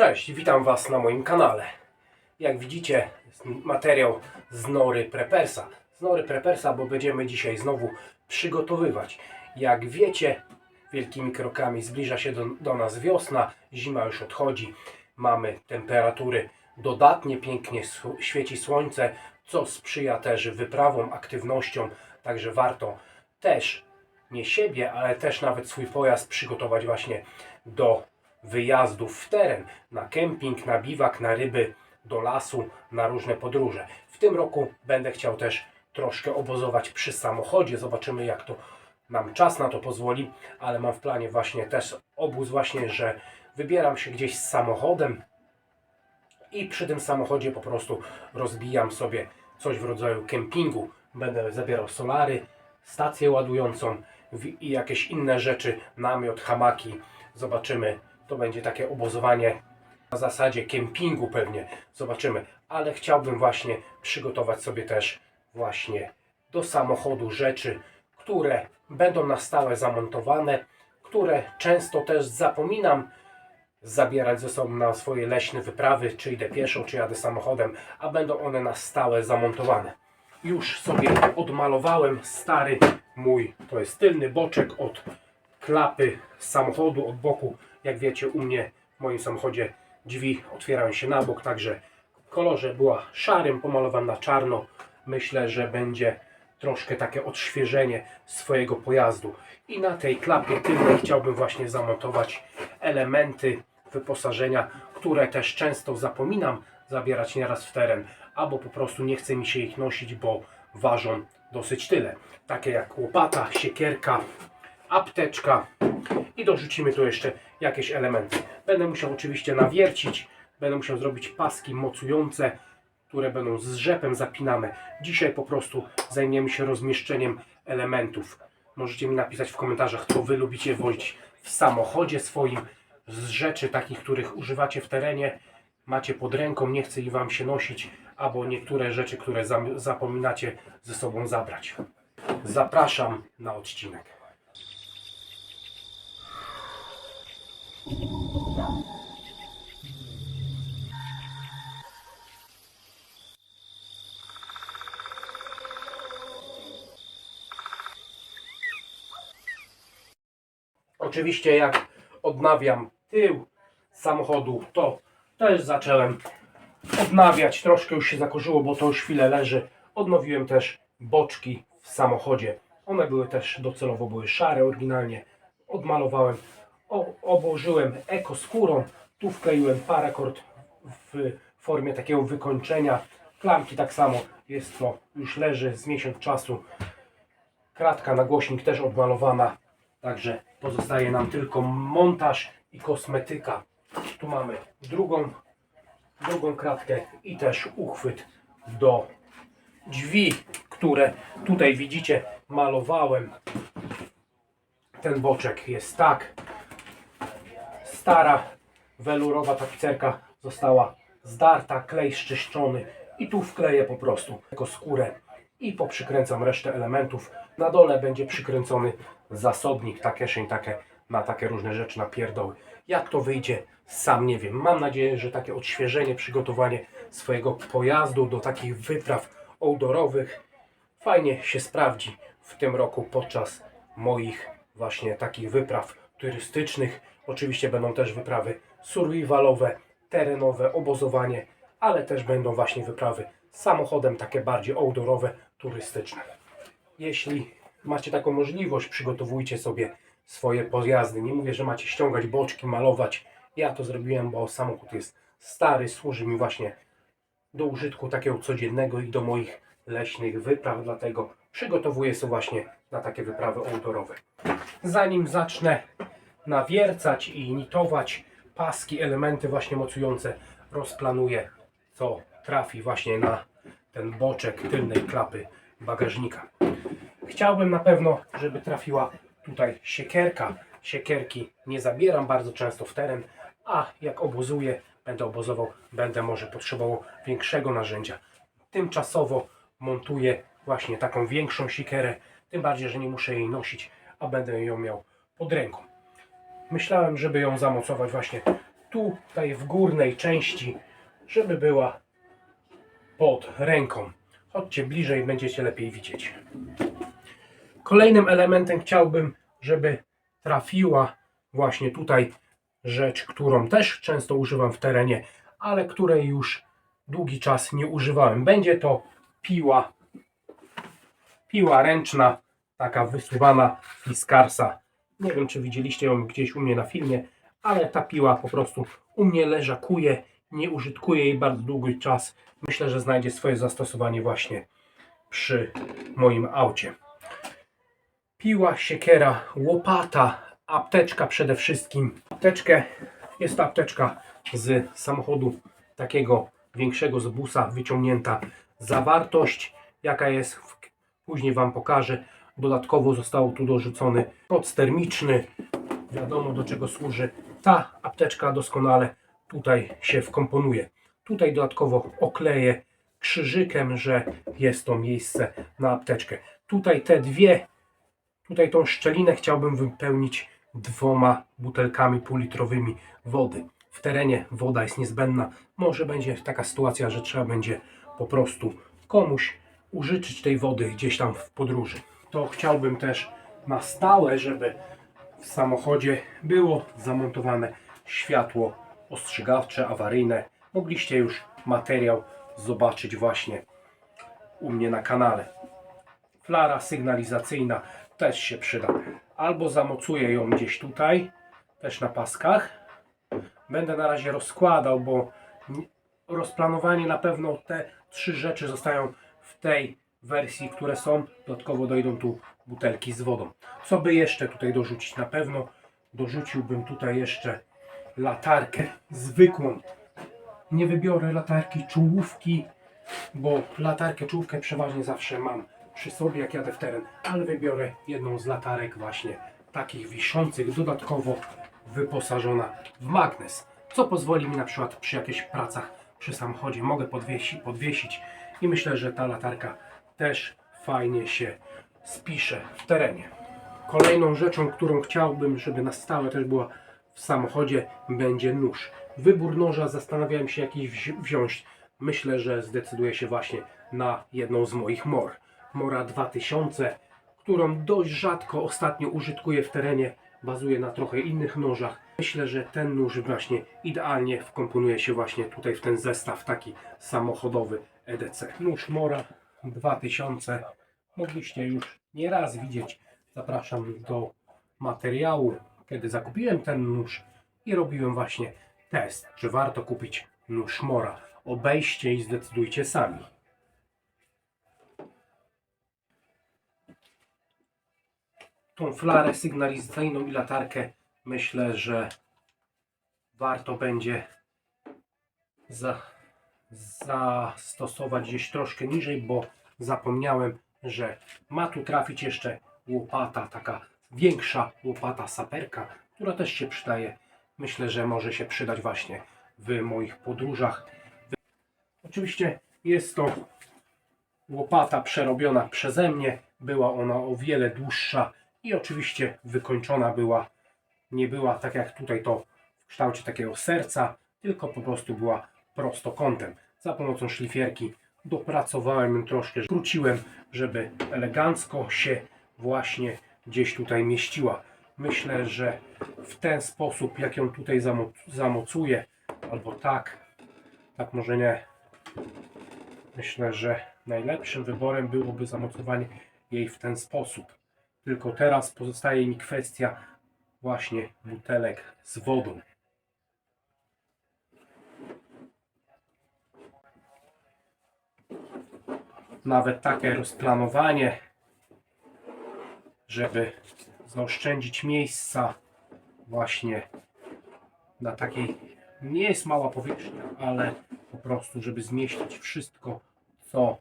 Cześć, witam Was na moim kanale. Jak widzicie, materiał z Nory Prepersa. Z Nory Prepersa, bo będziemy dzisiaj znowu przygotowywać. Jak wiecie, wielkimi krokami zbliża się do, do nas wiosna, zima już odchodzi, mamy temperatury dodatnie, pięknie świeci słońce, co sprzyja też wyprawom, aktywnościom, także warto też nie siebie, ale też nawet swój pojazd przygotować właśnie do wyjazdów w teren, na kemping, na biwak, na ryby, do lasu, na różne podróże. W tym roku będę chciał też troszkę obozować przy samochodzie. Zobaczymy jak to nam czas na to pozwoli, ale mam w planie właśnie też obóz właśnie, że wybieram się gdzieś z samochodem i przy tym samochodzie po prostu rozbijam sobie coś w rodzaju kempingu. Będę zabierał solary, stację ładującą i jakieś inne rzeczy, namiot, hamaki. Zobaczymy. To będzie takie obozowanie na zasadzie kempingu pewnie. Zobaczymy. Ale chciałbym właśnie przygotować sobie też właśnie do samochodu rzeczy, które będą na stałe zamontowane, które często też zapominam zabierać ze sobą na swoje leśne wyprawy, czy idę pieszo, czy jadę samochodem, a będą one na stałe zamontowane. Już sobie odmalowałem stary mój, to jest tylny boczek od klapy samochodu, od boku. Jak wiecie, u mnie w moim samochodzie drzwi otwierają się na bok, także w kolorze była szarym, pomalowana na czarno. Myślę, że będzie troszkę takie odświeżenie swojego pojazdu. I na tej klapie tylnej chciałbym właśnie zamontować elementy wyposażenia, które też często zapominam zabierać nieraz w teren, albo po prostu nie chce mi się ich nosić, bo ważą dosyć tyle. Takie jak łopata, siekierka, apteczka i dorzucimy tu jeszcze jakieś elementy. Będę musiał oczywiście nawiercić, będę musiał zrobić paski mocujące, które będą z rzepem zapinane. Dzisiaj po prostu zajmiemy się rozmieszczeniem elementów. Możecie mi napisać w komentarzach, co Wy lubicie wozić w samochodzie swoim, z rzeczy takich, których używacie w terenie, macie pod ręką, nie chce ich Wam się nosić, albo niektóre rzeczy, które zapominacie ze sobą zabrać. Zapraszam na odcinek. Oczywiście jak odnawiam tył samochodu, to też zacząłem odnawiać. Troszkę już się zakurzyło, bo to już chwilę leży. Odnowiłem też boczki w samochodzie. One były też docelowo były szare oryginalnie. Odmalowałem, obłożyłem ekoskórą. Tu wkleiłem parakord w formie takiego wykończenia. Klamki tak samo jest to, już leży z miesiąc czasu. Kratka na głośnik też odmalowana. Także pozostaje nam tylko montaż i kosmetyka. Tu mamy drugą, drugą kratkę i też uchwyt do drzwi, które tutaj widzicie malowałem. Ten boczek jest tak. Stara welurowa tapicerka została zdarta, klej szczyszczony i tu wkleję po prostu jako skórę i poprzykręcam resztę elementów. Na dole będzie przykręcony zasobnik, ta kieszeń takie, na takie różne rzeczy, na pierdoły. Jak to wyjdzie, sam nie wiem. Mam nadzieję, że takie odświeżenie, przygotowanie swojego pojazdu do takich wypraw outdoorowych fajnie się sprawdzi w tym roku podczas moich właśnie takich wypraw turystycznych. Oczywiście będą też wyprawy survivalowe, terenowe, obozowanie, ale też będą właśnie wyprawy samochodem takie bardziej outdoorowe, turystyczne. Jeśli macie taką możliwość, przygotowujcie sobie swoje pojazdy. Nie mówię, że macie ściągać boczki, malować. Ja to zrobiłem, bo samochód jest stary, służy mi właśnie do użytku takiego codziennego i do moich leśnych wypraw, dlatego przygotowuję się właśnie na takie wyprawy outdoorowe. Zanim zacznę nawiercać i nitować paski, elementy właśnie mocujące, rozplanuję co trafi właśnie na ten boczek tylnej klapy bagażnika. Chciałbym na pewno, żeby trafiła tutaj siekierka. Siekierki nie zabieram bardzo często w teren, a jak obozuję, będę obozował, będę może potrzebował większego narzędzia. Tymczasowo montuję właśnie taką większą siekierę, tym bardziej, że nie muszę jej nosić, a będę ją miał pod ręką. Myślałem, żeby ją zamocować właśnie tutaj w górnej części, żeby była pod ręką. Chodźcie bliżej, będziecie lepiej widzieć. Kolejnym elementem chciałbym, żeby trafiła właśnie tutaj rzecz, którą też często używam w terenie, ale której już długi czas nie używałem. Będzie to piła, piła ręczna, taka wysuwana Fiskarsa. Nie wiem, czy widzieliście ją gdzieś u mnie na filmie, ale ta piła po prostu u mnie leżakuje, nie użytkuję jej bardzo długi czas. Myślę, że znajdzie swoje zastosowanie właśnie przy moim aucie. Piła, siekiera, łopata, apteczka przede wszystkim. Apteczkę, jest to apteczka z samochodu takiego większego z busa wyciągnięta zawartość, jaka jest, później Wam pokażę. Dodatkowo został tu dorzucony koc termiczny, wiadomo do czego służy. Ta apteczka doskonale tutaj się wkomponuje. Tutaj dodatkowo okleję krzyżykiem, że jest to miejsce na apteczkę. Tutaj te dwie, tutaj tą szczelinę chciałbym wypełnić dwoma butelkami półlitrowymi wody. W terenie woda jest niezbędna. Może będzie taka sytuacja, że trzeba będzie po prostu komuś użyczyć tej wody gdzieś tam w podróży. To chciałbym też na stałe, żeby w samochodzie było zamontowane światło ostrzegawcze, awaryjne. Mogliście już materiał zobaczyć właśnie u mnie na kanale. Flara sygnalizacyjna też się przyda. Albo zamocuję ją gdzieś tutaj, też na paskach. Będę na razie rozkładał, bo ni- rozplanowanie na pewno te trzy rzeczy zostają w tej wersji, które są. Dodatkowo dojdą tu butelki z wodą. Co by jeszcze tutaj dorzucić? Na pewno dorzuciłbym tutaj jeszcze latarkę zwykłą. Nie wybiorę latarki czołówki, bo latarkę czołówkę przeważnie zawsze mam przy sobie jak jadę w teren, ale wybiorę jedną z latarek właśnie takich wiszących, dodatkowo wyposażona w magnes, co pozwoli mi na przykład przy jakichś pracach przy samochodzie mogę podwiesi, podwiesić i myślę, że ta latarka też fajnie się spisze w terenie. Kolejną rzeczą, którą chciałbym, żeby na stałe też była w samochodzie, będzie nóż. Wybór noża zastanawiałem się jakiś wzi- wziąć. Myślę, że zdecyduję się właśnie na jedną z moich mor. Mora 2000, którą dość rzadko ostatnio użytkuję w terenie. Bazuje na trochę innych nożach. Myślę, że ten nóż właśnie idealnie wkomponuje się właśnie tutaj w ten zestaw taki samochodowy EDC. Nóż Mora 2000 mogliście już nieraz widzieć. Zapraszam do materiału, kiedy zakupiłem ten nóż i robiłem właśnie test, czy warto kupić nóż Mora. Obejście i zdecydujcie sami. Tą flarę sygnalizacyjną i latarkę myślę, że warto będzie za, zastosować gdzieś troszkę niżej, bo zapomniałem, że ma tu trafić jeszcze łopata, taka większa łopata saperka, która też się przydaje. Myślę, że może się przydać właśnie w moich podróżach. Oczywiście jest to łopata przerobiona przeze mnie. Była ona o wiele dłuższa i oczywiście wykończona była. Nie była tak jak tutaj to w kształcie takiego serca, tylko po prostu była prostokątem. Za pomocą szlifierki dopracowałem troszkę, skróciłem, żeby elegancko się właśnie gdzieś tutaj mieściła. Myślę, że w ten sposób, jak ją tutaj zamo- zamocuję, albo tak, tak może nie, myślę, że najlepszym wyborem byłoby zamocowanie jej w ten sposób. Tylko teraz pozostaje mi kwestia właśnie butelek z wodą. Nawet takie rozplanowanie, żeby zaoszczędzić miejsca właśnie na takiej, nie jest mała powierzchnia, ale po prostu, żeby zmieścić wszystko, co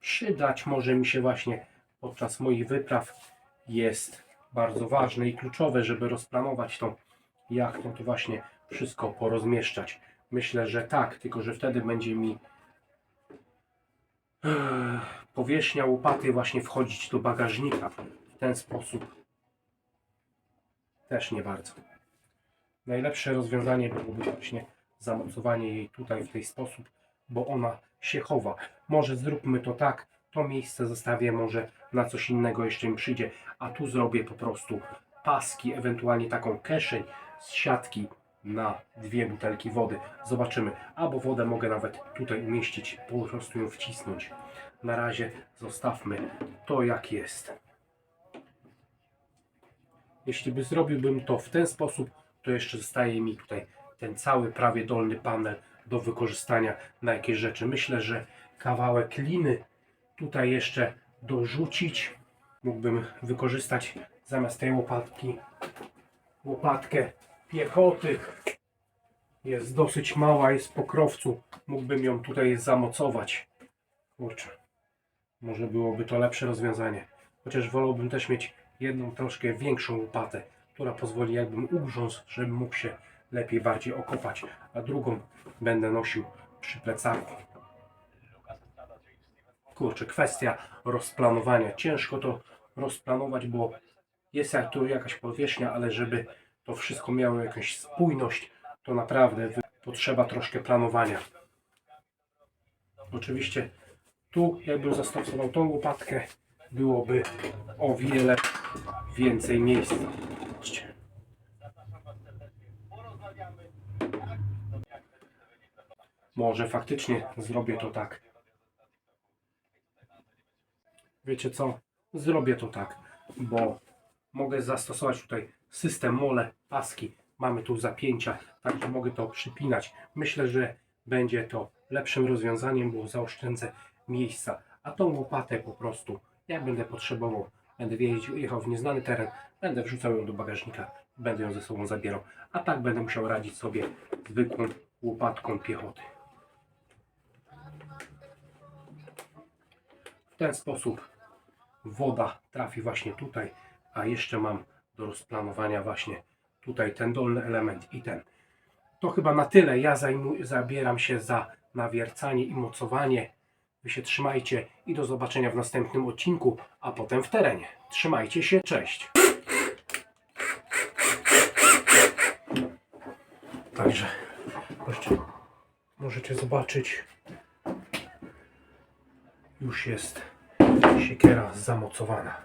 przydać może mi się właśnie podczas moich wypraw jest bardzo ważne i kluczowe, żeby rozplanować to, jak to, właśnie wszystko porozmieszczać. Myślę, że tak, tylko że wtedy będzie mi powierzchnia łopaty właśnie wchodzić do bagażnika w ten sposób. Też nie bardzo. Najlepsze rozwiązanie byłoby właśnie zamocowanie jej tutaj w ten sposób, bo ona się chowa. Może zróbmy to tak, to miejsce zostawię może na coś innego jeszcze im przyjdzie, a tu zrobię po prostu paski, ewentualnie taką kieszeń z siatki na dwie butelki wody. Zobaczymy. Albo wodę mogę nawet tutaj umieścić, po prostu ją wcisnąć. Na razie zostawmy to jak jest. Jeśli by zrobiłbym to w ten sposób, to jeszcze zostaje mi tutaj ten cały prawie dolny panel do wykorzystania na jakieś rzeczy. Myślę, że kawałek liny tutaj jeszcze dorzucić. Mógłbym wykorzystać zamiast tej łopatki łopatkę piechoty. Jest dosyć mała, jest po krowcu. Mógłbym ją tutaj zamocować. Kurczę, może byłoby to lepsze rozwiązanie. Chociaż wolałbym też mieć jedną troszkę większą łopatę, która pozwoli jakbym ugrzązł, żebym mógł się lepiej, bardziej okopać, a drugą będę nosił przy plecaku. Kurczę, kwestia rozplanowania. Ciężko to rozplanować, bo jest jak tu jakaś powierzchnia, ale żeby to wszystko miało jakąś spójność, to naprawdę potrzeba troszkę planowania. Oczywiście tu jakbym zastosował tą łopatkę, byłoby o wiele więcej miejsca. Może faktycznie zrobię to tak. Wiecie co? Zrobię to tak, bo mogę zastosować tutaj system mole, paski. Mamy tu zapięcia, także mogę to przypinać. Myślę, że będzie to lepszym rozwiązaniem, bo zaoszczędzę miejsca. A tą łopatę po prostu, jak będę potrzebował, będę jechał w nieznany teren, będę wrzucał ją do bagażnika, będę ją ze sobą zabierał. A tak będę musiał radzić sobie zwykłą łopatką piechoty. W ten sposób woda trafi właśnie tutaj, a jeszcze mam do rozplanowania właśnie tutaj ten dolny element i ten. To chyba na tyle. Ja zajmuję, zabieram się za nawiercanie i mocowanie. Wy się trzymajcie i do zobaczenia w następnym odcinku, a potem w terenie. Trzymajcie się, cześć. Także, możecie zobaczyć, już jest siekiera zamocowana.